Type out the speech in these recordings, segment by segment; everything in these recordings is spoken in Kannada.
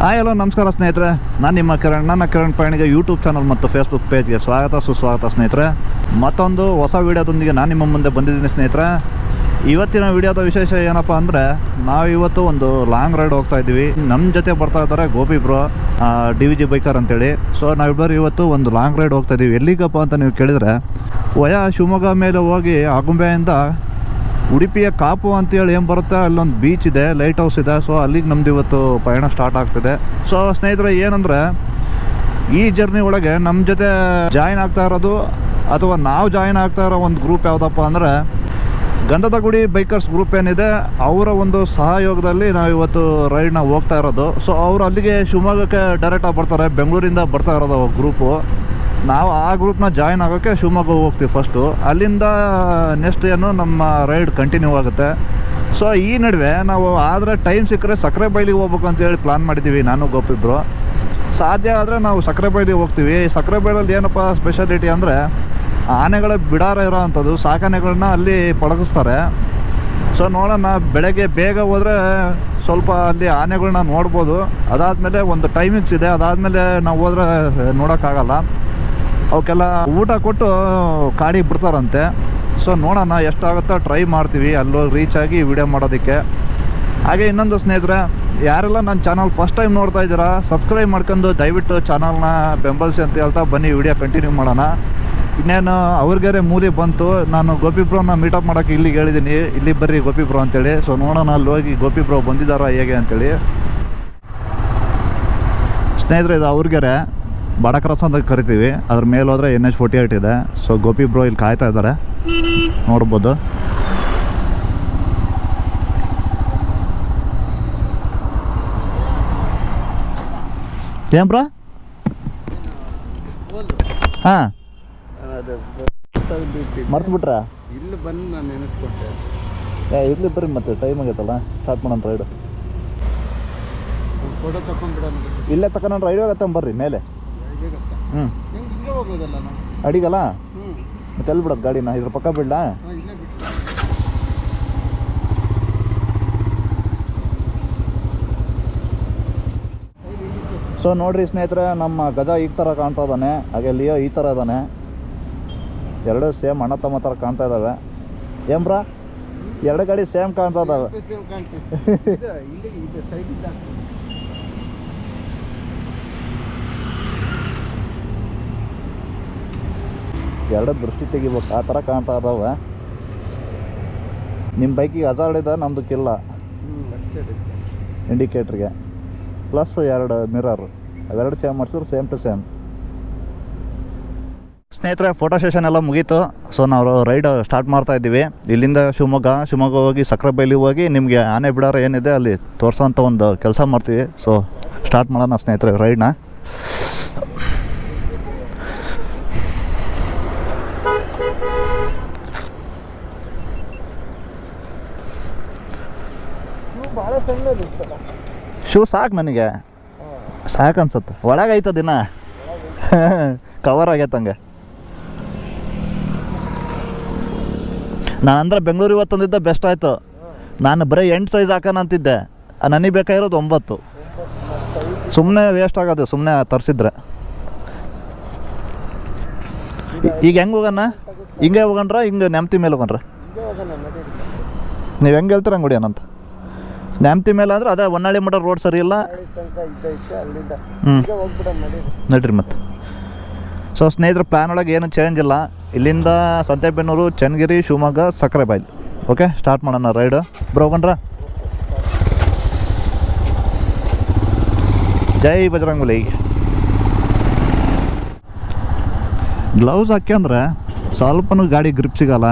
ಹಾಯ್ ಹಲೋ ನಮಸ್ಕಾರ ಸ್ನೇಹಿತರೆ. ನಾನು ನಿಮ್ಮ ಕಿರಣ್, ನನ್ನ ಕಿರಣ್ ಪಯಣಿಗೆ ಯೂಟ್ಯೂಬ್ ಚಾನಲ್ ಮತ್ತು ಫೇಸ್ಬುಕ್ ಪೇಜ್ಗೆ ಸ್ವಾಗತ, ಸುಸ್ವಾಗತ ಸ್ನೇಹಿತರೆ. ಮತ್ತೊಂದು ಹೊಸ ವೀಡಿಯೋದೊಂದಿಗೆ ನಾನು ನಿಮ್ಮ ಮುಂದೆ ಬಂದಿದ್ದೀನಿ ಸ್ನೇಹಿತರೆ. ಇವತ್ತಿನ ವಿಡಿಯೋದ ವಿಶೇಷ ಏನಪ್ಪ ಅಂದರೆ, ನಾವು ಇವತ್ತು ಒಂದು ಲಾಂಗ್ ರೈಡ್ ಹೋಗ್ತಾ ಇದ್ದೀವಿ. ನಮ್ಮ ಜೊತೆ ಬರ್ತಾ ಇದ್ದಾರೆ Gopi bro D V G biker ಅಂತೇಳಿ. ಸೊ ನಾವಿಬ್ಬರು ಇವತ್ತು ಒಂದು ಲಾಂಗ್ ರೈಡ್ ಹೋಗ್ತಾ ಇದ್ದೀವಿ. ಎಲ್ಲಿಗಪ್ಪ ಅಂತ ನೀವು ಕೇಳಿದರೆ, ವಯ ಶಿವಮೊಗ್ಗ ಮೇಲೆ ಹೋಗಿ ಆಗುಂಬೆಯಿಂದ ಉಡುಪಿಯ ಕಾಪು ಅಂತೇಳಿ ಏನು ಬರುತ್ತೆ? ಅಲ್ಲೊಂದು ಬೀಚ್ ಇದೆ ಲೈಟ್ ಹೌಸ್ ಇದೆ. ಸೊ ಅಲ್ಲಿಗೆ ನಮ್ದು ಇವತ್ತು ಪಯಣ ಸ್ಟಾರ್ಟ್ ಆಗ್ತಿದೆ. ಸೊ ಸ್ನೇಹಿತರೆ, ಏನಂದರೆ, ಈ ಜರ್ನಿ ಒಳಗೆ ನಮ್ಮ ಜೊತೆ ಜಾಯಿನ್ ಆಗ್ತಾ ಇರೋದು ಅಥವಾ ನಾವು ಜಾಯಿನ್ ಆಗ್ತಾ ಇರೋ ಒಂದು ಗ್ರೂಪ್ ಯಾವುದಪ್ಪ ಅಂದರೆ ಗಂಧದ ಗುಡಿ ಬೈಕರ್ಸ್ ಗ್ರೂಪ್ ಏನಿದೆ, ಅವರ ಒಂದು ಸಹಯೋಗದಲ್ಲಿ ನಾವು ಇವತ್ತು ರೈಡ್ನ ಹೋಗ್ತಾ ಇರೋದು. ಸೊ ಅವರು ಅಲ್ಲಿಗೆ ಶಿವಮೊಗ್ಗಕ್ಕೆ ಡೈರೆಕ್ಟಾಗಿ ಬರ್ತಾರೆ, ಬೆಂಗಳೂರಿಂದ ಬರ್ತಾ ಇರೋದು ಗ್ರೂಪು ನಾವು ಆ ಗ್ರೂಪ್ನ ಜಾಯ್ನ್ ಆಗೋಕ್ಕೆ ಶಿವಮೊಗ್ಗ ಹೋಗ್ತೀವಿ ಫಸ್ಟು ಅಲ್ಲಿಂದ ನೆಕ್ಸ್ಟ್ ಏನು ನಮ್ಮ ರೈಡ್ ಕಂಟಿನ್ಯೂ ಆಗುತ್ತೆ. ಸೊ ಈ ನಡುವೆ ನಾವು ಆದರೆ ಟೈಮ್ ಸಿಕ್ಕರೆ ಸಕ್ಕರೆ ಬೈಲಿಗೆ ಹೋಗ್ಬೇಕು ಅಂತೇಳಿ ಪ್ಲಾನ್ ಮಾಡಿದ್ದೀವಿ ನಾನು ಗೋಪಿಬ್ರು ಸಾಧ್ಯ ಆದರೆ ನಾವು ಸಕ್ಕರೆ ಬೈಲಿಗೆ ಹೋಗ್ತೀವಿ. ಸಕ್ಕರೆ ಬೈಲಲ್ಲಿ ಏನಪ್ಪ ಸ್ಪೆಷಾಲಿಟಿ ಅಂದರೆ ಆನೆಗಳ ಬಿಡಾರ ಇರೋ ಅಂಥದ್ದು ಅಲ್ಲಿ ಪಳಗಿಸ್ತಾರೆ. ಸೊ ನೋಡೋಣ, ಬೆಳಗ್ಗೆ ಬೇಗ ಹೋದರೆ ಸ್ವಲ್ಪ ಅಲ್ಲಿ ಆನೆಗಳನ್ನ ನೋಡ್ಬೋದು. ಅದಾದಮೇಲೆ ಒಂದು ಟೈಮಿಂಗ್ಸ್ ಇದೆ. ಅದಾದಮೇಲೆ ನಾವು ಹೋದರೆ ನೋಡೋಕ್ಕಾಗಲ್ಲ. ಅವಕ್ಕೆಲ್ಲ ಊಟ ಕೊಟ್ಟು ಕಾಡಿಗೆ ಬಿಡ್ತಾರಂತೆ. ಸೊ ನೋಡೋಣ ಎಷ್ಟಾಗುತ್ತೋ ಟ್ರೈ ಮಾಡ್ತೀವಿ. ಅಲ್ಲೋಗಿ ರೀಚ್ ಆಗಿ ವಿಡಿಯೋ ಮಾಡೋದಕ್ಕೆ. ಹಾಗೆ ಇನ್ನೊಂದು ಸ್ನೇಹಿತರೆ, ಯಾರೆಲ್ಲ ನನ್ನ ಚಾನಲ್ ಫಸ್ಟ್ ಟೈಮ್ ನೋಡ್ತಾ ಇದ್ದೀರಾ ಸಬ್ಸ್ಕ್ರೈಬ್ ಮಾಡ್ಕೊಂಡು ದಯವಿಟ್ಟು ಚಾನಲ್ನ ಬೆಂಬಲಿಸಿ ಅಂತ ಹೇಳ್ತಾ ಬನ್ನಿ ವಿಡಿಯೋ ಕಂಟಿನ್ಯೂ ಮಾಡೋಣ. ಇನ್ನೇನು, ಅವ್ರಿಗೆರೆ ಮೂಲಿ ಬಂತು. ನಾನು ಗೋಪಿ ಬ್ರೋನ ಮೀಟಪ್ ಮಾಡೋಕ್ಕೆ ಇಲ್ಲಿಗೆ ಹೇಳಿದ್ದೀನಿ. ಇಲ್ಲಿ ಬರ್ರಿ ಗೋಪಿ ಬ್ರೋ ಅಂತೇಳಿ. ಸೊ ನೋಡೋಣ ಅಲ್ಲಿ ಹೋಗಿ ಗೋಪಿ ಬ್ರೋ ಬಂದಿದ್ದಾರಾ ಹೇಗೆ ಅಂತೇಳಿ. ಸ್ನೇಹಿತರೆ, ಇದು ಅವ್ರಿಗೆರೆ. ಬಡಕ್ರಸ್ ಅಂತ ಕರಿತೀವಿ. ಅದ್ರ ಮೇಲೆ ಹೋದ್ರೆ ಎನ್ ಎಚ್ ಫೋರ್ಟಿ ಏಯ್ಟ್ ಇದೆ. ಸೊ ಗೋಪಿ ಬ್ರೋ ಇಲ್ಲಿ ಕಾಯ್ತಾ ಇದ್ದಾರೆ. ನೋಡ್ಬೋದು. ಏನ್ ಬ್ರೋ ಹಾಂ. ಮರ್ತು ಬಿಟ್ರಾ ಇಲ್ಲಿ ಬಂದು ನಾನು ನೆನೆಸ್ಕೊಂಡೆ. ಏ ಇರ್ಲಿ ಬರ್ರಿ ಮತ್ತೆ. ಟೈಮ್ ಆಗೈತಲ್ಲ. ಸ್ಟಾರ್ಟ್ ಮಾಡೋಣ ರೈಡ್ ಫೋಟೋ ತಕೊಂಡ್ಬಿಡೋಣ. ಇಲ್ಲೇ ತಗೊಂಡು ರೈಡ್ ಆಗತ್ತ ಬರ್ರಿ ಮೇಲೆ. ಹ್ಞೂ ಹೆಂಗೆ ಹಿಂಗೆ ಹೋಗೋದಲ್ಲ ನಾವು? ಅಡಿಗಲ್ಲ? ಹ್ಞೂ ಮತ್ತೆ ಎಲ್ಲಿ ಬಿಡೋದು ಗಾಡಿನ? ಇದ್ರ ಪಕ್ಕ ಬಿಡ್ಲಾ? ಹಾಂ ಇಲ್ಲೇ ಬಿಟ್ಟು ಸೊ ನೋಡ್ರಿ ಸ್ನೇಹಿತರೆ ನಮ್ಮ ಗಜ ಈ ಥರ ಕಾಣ್ತಾ ಇದ್ದಾನೆ ಹಾಗೆ ಲಿಯೋ ಈ ಥರ ಇದ್ದಾನೆ. ಎರಡು ಸೇಮ್ ಅಣ್ಣ ತಮ್ಮ ಥರ ಕಾಣ್ತಾ ಇದಾವೆ ಏಮ್ರ ಎರಡು ಗಾಡಿ ಸೇಮ್ ಕಾಣ್ತಾ ಇದ್ದಾವೆ ಸೇಮ್ ಕಾಣ್ತಿತ್ತು ಇದು ಇಲ್ಲಿಗೆ ಇದು ಸೈಡ್ ಇದ್ದ ಎರಡು ದೃಷ್ಟಿ ತೆಗಿಬೇಕು. ಆ ಥರ ಕಾಣ್ತಾ ಇದ್ದಾವೆ ನಿಮ್ಮ ಬೈಕಿಗೆ ಹಜಾರ್ಡ್ ಇದೆ ನಮ್ಮದು ಕಿಲ್ಲ ಇಂಡಿಕೇಟ್ರಿಗೆ ಪ್ಲಸ್ ಎರಡು ಮಿರರ್ ಅವೆರಡು ಚೇಂಜ್ ಮಾಡಿಸಿದ್ರು ಸೇಮ್ ಟು ಸೇಮ್ ಸ್ನೇಹಿತರೆ ಫೋಟೋ ಸೆಷನ್ ಎಲ್ಲ ಮುಗೀತು. ಸೊ ನಾವು ರೈಡ್ ಸ್ಟಾರ್ಟ್ ಮಾಡ್ತಾ ಇದ್ದೀವಿ. ಇಲ್ಲಿಂದ ಶಿವಮೊಗ್ಗ ಶಿವಮೊಗ್ಗ ಹೋಗಿ ಸಕ್ರೆಬೈಲಿ ಹೋಗಿ ನಿಮಗೆ ಆನೆ ಬಿಡಾರ ಏನಿದೆ ಅಲ್ಲಿ ತೋರಿಸೋಂಥ ಒಂದು ಕೆಲಸ ಮಾಡ್ತೀವಿ. ಸೊ ಸ್ಟಾರ್ಟ್ ಮಾಡೋಣ ಸ್ನೇಹಿತರೆ ರೈಡ್ನ ನೀವು ಭಾಳ ಸಣ್ಣದು ಇತ್ತಲ್ಲ ಶೂ ಸಾಕು ನನಗೆ. ಸಾಕು ಅನ್ಸುತ್ತೆ. ಒಳಗೆ ಐತ ದಿನ? ಕವರ್ ಆಗೈತಂಗೆ ನಾನು ಅಂದ್ರೆ ಬೆಂಗಳೂರು ಇವತ್ತೊಂದಿದ್ದ ಬೆಸ್ಟ್ ಆಯಿತು. ನಾನು ಬರೀ ಎಂಟು ಸೈಜ್ ಹಾಕೋಣ ಅಂತಿದ್ದೆ. ನನಗೆ ಬೇಕಾಗಿರೋದು ಒಂಬತ್ತು. ಸುಮ್ಮನೆ ವೇಸ್ಟ್ ಆಗೋದು ಸುಮ್ಮನೆ ತರಿಸಿದ್ರೆ. ಈಗ ಹೆಂಗೆ ಹೋಗೋಣ? ಹಿಂಗೆ ಹೋಗಣ್ರ ಹಿಂಗೆ ನೆಮ್ತಿ ಮೇಲೆ ಹೋಗಣ್ರ? ನೀವು ಹೆಂಗೆ ಹೇಳ್ತೀರ ಹಂಗೆ ಹೊಡಿಯೋಣಂತ ನೆಮ್ತಿ ಮೇಲೆ ಅಂದ್ರೆ ಅದೇ ಹೊನ್ನಾಳಿ ಮಠ ರೋಡ್ ಸರಿ ಇಲ್ಲ. ನಡ್ರಿ ಮತ್ತೆ. ಸೊ ಸ್ನೇಹಿತರ ಪ್ಲ್ಯಾನ್ ಒಳಗೆ ಏನು ಚೇಂಜ್ ಇಲ್ಲ. ಇಲ್ಲಿಂದ ಸಂತೆಬೆನ್ನೂರು ಚನ್ನಗಿರಿ ಶಿವಮೊಗ್ಗ ಸಕ್ಕರೆಬಾಯಿ ಓಕೆ ಸ್ಟಾರ್ಟ್ ಮಾಡೋಣ ರೈಡು ಬ್ರೋಗನ್ರ ಜೈ ಬಜರಂಗುಲಿ ಗ್ಲೌಸ್ ಹಾಕ್ಯಂದ್ರೆ ಸ್ವಲ್ಪನೂ ಗಾಡಿ ಗ್ರಿಪ್ ಸಿಗಲ್ಲ.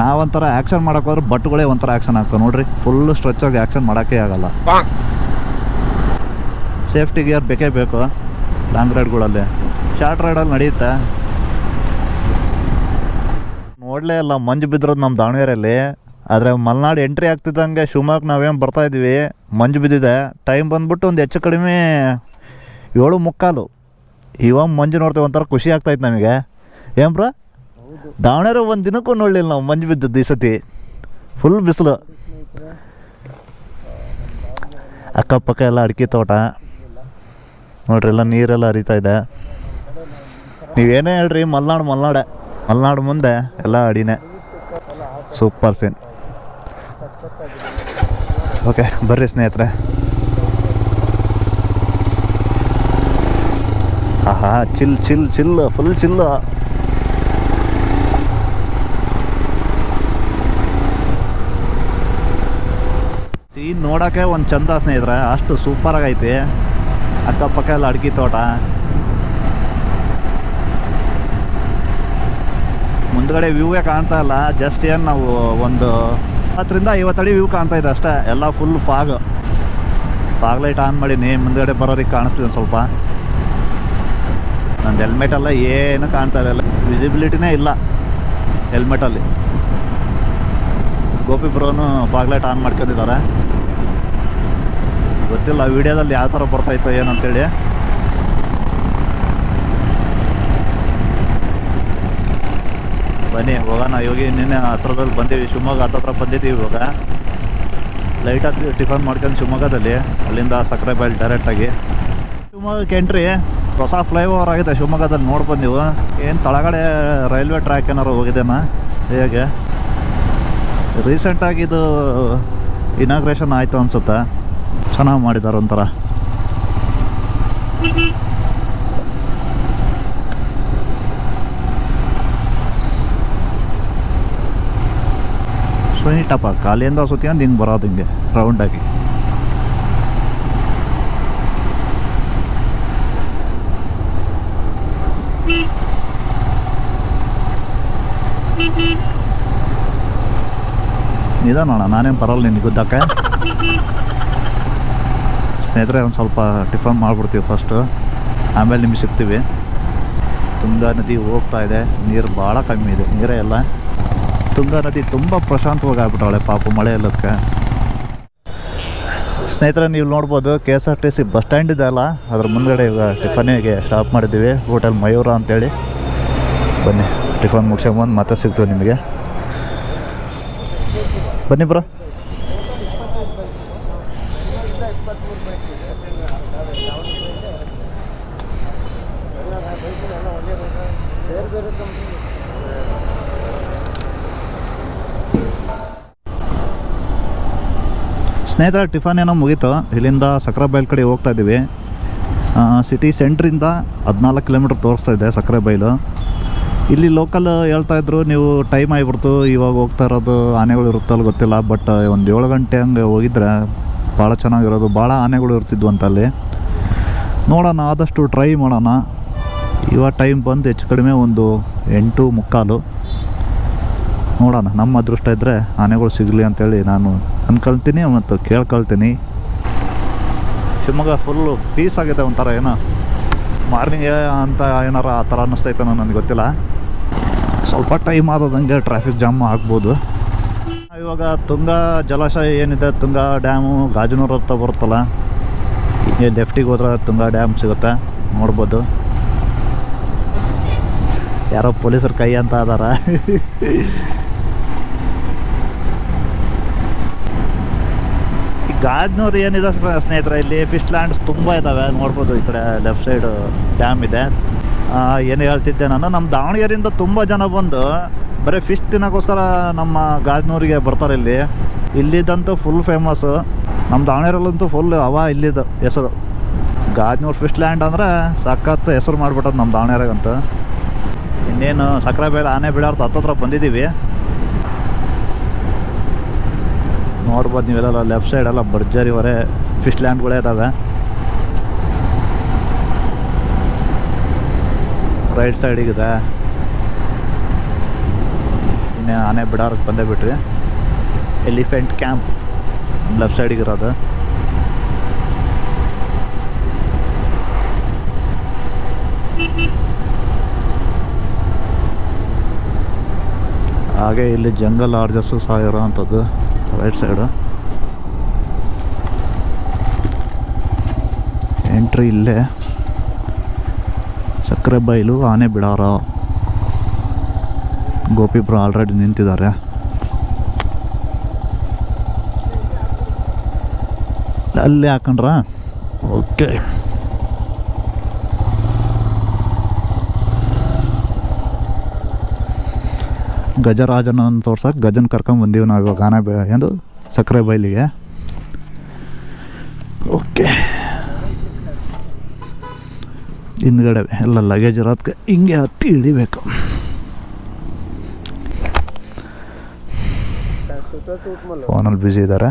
ನಾವೊಂಥರ ಆ್ಯಕ್ಷನ್ ಮಾಡೋಕೆ ಹೋದ್ರೆ ಬಟ್ಗಳೇ ಒಂಥರ ಆ್ಯಕ್ಷನ್ ಆಗ್ತವೆ. ನೋಡ್ರಿ ಫುಲ್ ಸ್ಟ್ರೆಚ್ ಆಗಿ ಆ್ಯಕ್ಷನ್ ಮಾಡೋಕ್ಕೆ ಆಗಲ್ಲ. ಸೇಫ್ಟಿ ಗಿಯರ್ ಬೇಕೇ ಬೇಕು ಲಾಂಗ್ ರೈಡ್ಗಳಲ್ಲಿ ಶಾರ್ಟ್ ರೈಡಲ್ಲಿ ನಡೆಯುತ್ತೆ? ನೋಡಲೇ ಇಲ್ಲ ಮಂಜು ಬಿದ್ದಿರೋದು ನಮ್ಮ ದಾವಣಗೆರೆಯಲ್ಲಿ. ಆದರೆ ಮಲೆನಾಡು ಎಂಟ್ರಿ ಆಗ್ತಿದ್ದಂಗೆ ಶಿವಮೊಗ್ಗ ನಾವೇನು ಬರ್ತಾ ಇದ್ದೀವಿ ಮಂಜು ಬಿದ್ದಿದೆ. ಟೈಮ್ ಬಂದ್ಬಿಟ್ಟು ಒಂದು ಹೆಚ್ಚು ಕಡಿಮೆ ಏಳು ಮುಕ್ಕಾಲು. ಇವಾಗ ಮಂಜು ನೋಡ್ತೇವೆ ಒಂಥರ ಖುಷಿ ಆಗ್ತಾಯಿತ್ತು ನಮಗೆ. ಏನು ಬ್ರ? ದಾವಣಗೆರೆ ಒಂದು ದಿನಕ್ಕೂ ನೋಡಲಿಲ್ಲ ನಾವು ಮಂಜು ಬಿದ್ದದ್ದು ಈ ಸತಿ. ಫುಲ್ ಬಿಸಿಲು. ಅಕ್ಕಪಕ್ಕ ಎಲ್ಲ ಅಡಿಕೆ ತೋಟ. ನೋಡ್ರಿ, ಎಲ್ಲ ನೀರೆಲ್ಲ ಹರಿತಾ ಇದೆ. ನೀವೇನೇ ಹೇಳ್ರಿ, ಮಲ್ನಾಡು, ಮಲ್ನಾಡೆ. ಮಲ್ನಾಡು ಮುಂದೆ ಎಲ್ಲ ಅಡಿನೇ. ಸೂಪರ್ ಸೀನ್ ಓಕೆ ಬರ್ರಿ ಸ್ನೇಹಿತರೆ. ಆಹಾ chill chill chill full chill scene ನೋಡೋಕೆ ಒಂದು ಚಂದ ಸ್ನೇಹಿತರೆ, ಅಷ್ಟು ಸೂಪರಾಗೈತಿ ಅಕ್ಕಪಕ್ಕ ಎಲ್ಲ ಅಡಿಕೆ ತೋಟ. ಮುಂದ್ಗಡೆ ವ್ಯೂವೇ ಕಾಣ್ತಾ ಇಲ್ಲ ಜಸ್ಟ್ ಏನು ನಾವು ಒಂದು ಹತ್ತರಿಂದ ಐವತ್ತು ಅಡಿ ವ್ಯೂ ಕಾಣ್ತಾ ಇದೆ ಅಷ್ಟೇ, ಎಲ್ಲ full fog fog light on ಮಾಡೀನಿ ಮುಂದ್ಗಡೆ ಬರೋರಿಗೆ ಕಾಣಿಸ್ತಿದೆ ಒಂದು ಸ್ವಲ್ಪ. ನಂದು ಹೆಲ್ಮೆಟ್ ಎಲ್ಲ ಏನು ಕಾಣ್ತಾ ಇಲ್ಲ ವಿಸಿಬಿಲಿಟಿನೇ ಇಲ್ಲ ಹೆಲ್ಮೆಟಲ್ಲಿ ಗೋಪಿ ಬ್ರೋನು ಫಾಗ್ ಲೈಟ್ ಆನ್ ಮಾಡ್ಕೊಂಡಿದ್ದಾರೆ. ಗೊತ್ತಿಲ್ಲ ವಿಡಿಯೋದಲ್ಲಿ ಯಾವ ಥರ ಬರ್ತಾಯಿತ್ತು ಏನಂತೇಳಿ ಬನ್ನಿ ಹೋಗೋಣ ಇವಾಗ ನಿನ್ನೆ ಹತ್ರದಲ್ಲಿ ಬಂದೀವಿ, ಶಿವಮೊಗ್ಗ ಹತ್ರ ಬಂದಿದ್ದೀವಿ ಇವಾಗ. ಲೈಟಾಗಿ ಟಿಫನ್ ಮಾಡ್ಕೊಂಡು ಶಿವಮೊಗ್ಗದಲ್ಲಿ, ಅಲ್ಲಿಂದ ಸಕ್ಕರೆ ಬೈಲ್ ಡೈರೆಕ್ಟಾಗಿ ಶಿವಮೊಗ್ಗಕ್ಕೆ ಎಂಟ್ರಿ ಹೊಸ ಫ್ಲೈಓವರ್ ಆಗಿದೆ ಶಿವಮೊಗ್ಗದಲ್ಲಿ, ನೋಡ್ಬಂದು ನೀವು. ಏನು ತಳಗಡೆ ರೈಲ್ವೆ ಟ್ರ್ಯಾಕ್ ಏನಾರು ಹೋಗಿದೆನಾ ಹೇಗೆ? ರೀಸೆಂಟಾಗಿ ಇದು ಇನಾಗ್ರೇಷನ್ ಆಯಿತು ಅನ್ಸುತ್ತೆ? ಚೆನ್ನಾಗಿ ಮಾಡಿದ್ದಾರೆ ಒಂಥರ. ಸ್ವೀಟಪ್ಪ ಖಾಲಿಯಿಂದ ಸುತ್ತಿಕೊಂಡು ಹಿಂಗೆ ಬರೋದು ಹಿಂಗೆ ರೌಂಡಾಗಿ ನಿಧಾನೋಣ ನಾನೇನು ಬರಲ್ಲ ನಿನ್ಗೆ ಗುದ್ದಕ್ಕೆ ಸ್ನೇಹಿತರೆ, ಒಂದು ಸ್ವಲ್ಪ ಟಿಫನ್ ಮಾಡಿಬಿಡ್ತೀವಿ ಫಸ್ಟು ಆಮೇಲೆ ನಿಮ್ಗೆ ಸಿಗ್ತೀವಿ. ತುಂಗಾ ನದಿ ಹೋಗ್ತಾ ಇದೆ. ನೀರು ಭಾಳ ಕಮ್ಮಿ ಇದೆ. ನೀರೇ ಎಲ್ಲ ತುಂಗಾ ನದಿ ತುಂಬ ಪ್ರಶಾಂತವಾಗಿ ಆಗ್ಬಿಟ್ಟವಳೆ ಪಾಪ ಮಳೆ ಎಲ್ಲದಕ್ಕೆ ಸ್ನೇಹಿತರೆ, ನೀವು ನೋಡ್ಬೋದು, K S R T C bus stand ಇದೆ ಅಲ್ಲ? ಅದ್ರ ಮುಂದ್ಗಡೆ ಇವಾಗ ಟಿಫನಿಗೆ ಸ್ಟಾಪ್ ಮಾಡಿದ್ದೀವಿ. ಹೋಟೆಲ್ ಮಯೂರ ಅಂತೇಳಿ. ಬನ್ನಿ, ಟಿಫನ್ ಮುಗಿಸ್ಕೊಂಬಂದು ಮತ್ತೆ ಸಿಗ್ತೀವಿ ನಿಮಗೆ. ಬನ್ನಿ ಬ್ರೋ ಬೇರೆ ಬೇರೆ ಕಂಪ್ನಿ ಸ್ನೇಹಿತರ, ಟಿಫನ್ ಏನೋ ಮುಗೀತು. ಇಲ್ಲಿಂದ ಸಕ್ಕರೆ ಬೈಲ್ ಕಡೆ ಹೋಗ್ತಾ ಇದ್ದೀವಿ. ಸಿಟಿ ಸೆಂಟ್ರಿಂದ ಹದಿನಾಲ್ಕು ಕಿಲೋಮೀಟ್ರ್ ತೋರಿಸ್ತಾ ಇದೆ ಸಕ್ಕರೆ ಬೈಲು ಇಲ್ಲಿ ಲೋಕಲ್ ಹೇಳ್ತಾ ಇದ್ರು, ನೀವು ಟೈಮ್ ಆಗಿಬಿಡ್ತು, ಇವಾಗ ಹೋಗ್ತಾ ಇರೋದು ಆನೆಗಳು ಇರುತ್ತಲ್ಲ ಗೊತ್ತಿಲ್ಲ, ಬಟ್ ಒಂದು ಏಳು ಗಂಟೆ ಹಂಗೆ ಹೋಗಿದ್ರೆ ಭಾಳ ಚೆನ್ನಾಗಿರೋದು. ಭಾಳ ಆನೆಗಳು ಇರ್ತಿದ್ವು ಅಂತ ಅಲ್ಲಿ. ನೋಡೋಣ, ಆದಷ್ಟು ಟ್ರೈ ಮಾಡೋಣ. ಇವಾಗ ಟೈಮ್ ಬಂದು ಹೆಚ್ಚು ಕಡಿಮೆ ಒಂದು ಎಂಟು ಮುಕ್ಕಾಲು. ನೋಡೋಣ. ನಮ್ಮ ಅದೃಷ್ಟ ಇದ್ದರೆ ಆನೆಗಳು ಸಿಗಲಿ ಅಂತೇಳಿ ನಾನು ಅನ್ಕೊಳ್ತೀನಿ ಮತ್ತು ಕೇಳ್ಕೊಳ್ತೀನಿ. ಶಿವಮೊಗ್ಗ ಫುಲ್ಲು ಪೀಸ್ ಆಗಿದೆ ಒಂಥರ ಏನೋ. ಮಾರ್ನಿಂಗ್ ಅಂತ ಏನಾರ ಆ ಥರ ಅನ್ನಿಸ್ತೈತೇನೋ ನನಗೆ ಗೊತ್ತಿಲ್ಲ. ಸ್ವಲ್ಪ ಟೈಮ್ ಆದದಂಗೆ ಟ್ರಾಫಿಕ್ ಜಾಮ್ ಆಗ್ಬೋದು. ಇವಾಗ ತುಂಗಾ ಜಲಾಶಯ ಏನಿದೆ, ತುಂಗಾ ಡ್ಯಾಮು ಗಾಜನೂರು ಹತ್ರ ಬರುತ್ತಲ್ಲ, ಈ ಲೆಫ್ಟಿಗೆ ಹೋದ್ರೆ ತುಂಗಾ ಡ್ಯಾಮ್ ಸಿಗುತ್ತೆ, ನೋಡ್ಬೋದು. ಯಾರೋ ಪೊಲೀಸರು ಕೈ ಅಂತ ಅದಾರ. ಈ ಗಾಜ್ನೂರು ಏನಿದೆ ಸ್ನ- ಸ್ನೇಹಿತರೆ, ಇಲ್ಲಿ ಫಿಶ್ ಲ್ಯಾಂಡ್ಸ್ ತುಂಬ ಇದ್ದಾವೆ ನೋಡ್ಬೋದು, ಈ ಕಡೆ ಲೆಫ್ಟ್ ಸೈಡ್ ಡ್ಯಾಮ್ ಇದೆ. ಏನು ಹೇಳ್ತಿದ್ದೆ ನಾನು ನಮ್ಮ ದಾವಣಗೆರೆಯಿಂದ ತುಂಬ ಜನ ಬಂದು ಬರೀ ಫಿಶ್ ತಿನ್ನೋಕ್ಕೋಸ್ಕರ ನಮ್ಮ ಗಾಜ್ನೂರಿಗೆ ಬರ್ತಾರೆ ಇಲ್ಲಿ. ಇಲ್ಲಿದ್ದಂತೂ ಫುಲ್ ಫೇಮಸ್ಸು ನಮ್ಮ ದಾವಣಗೆರೆಯಲ್ಲಂತೂ ಫುಲ್ ಅವ ಇಲ್ಲಿದ್ದು, ಹೆಸರು. ಗಾಜ್ನೂರು ಫಿಶ್ ಲ್ಯಾಂಡ್ ಅಂದರೆ ಸಖತ್ ಹೆಸರು ಮಾಡಿಬಿಟ್ಟದ್ದು ನಮ್ಮ ದಾವಣಗೆರೆಗಂತೂ. ಇನ್ನೇನು ಸಕ್ಕರೆ ಬೇಳೆ, ಆನೆ ಬಿಡಾರ್ದು ಹತ್ತತ್ರ ಬಂದಿದ್ದೀವಿ. ನೋಡ್ಬೋದು ನೀವೆಲ್ಲ ಲೆಫ್ಟ್ ಬರ್ಜರಿ ಭರ್ಜರಿವರೆ ಫಿಶ್ ಲ್ಯಾಂಡ್ಗಳೇ ಇದ್ದಾವೆ ರೈಟ್ ಸೈಡಿಗಿದೆ ಇನ್ನೇ ಆನೆ ಬಿಡಾರಕ್ಕೆ ಬಂದೇ ಬಿಟ್ರಿ. ಎಲಿಫೆಂಟ್ ಕ್ಯಾಂಪ್ ಲೆಫ್ಟ್ ಸೈಡಿಗಿರೋದು ಹಾಗೆ ಇಲ್ಲಿ ಜಂಗಲ್ ಆರ್ಜಸ್ಸು ಸಹ ಇರೋವಂಥದ್ದು. ರೈಟ್ ಸೈಡು ಎಂಟ್ರಿ ಇಲ್ಲೇ. ಸಕ್ಕರೆ ಬೈಲು ಆನೆ ಬಿಡಾರ. ಗೋಪಿಬ್ರು ಆಲ್ರೆಡಿ ನಿಂತಿದ್ದಾರೆ. ಅಲ್ಲಿ ಹಾಕೊಂಡ್ರ? ಓಕೆ ಗಜರಾಜನ ತೋರ್ಸಕ್ಕೆ ಗಜನ್ ಕರ್ಕೊಂಡು ಬಂದೀವಿ ನಾವು ಇವಾಗ ಆನೆ ಏನು ಸಕ್ಕರೆ ಬೈಲಿಗೆ ಓಕೆ. ಹಿಂದ್ಗಡೆ ಎಲ್ಲ ಲಗೇಜ್ ಇರೋದಕ್ಕೆ ಹಿಂಗೆ ಹತ್ತಿ ಇಳಿಬೇಕು ಫೋನಲ್ಲಿ ಬ್ಯುಸಿ ಇದ್ದಾರೆ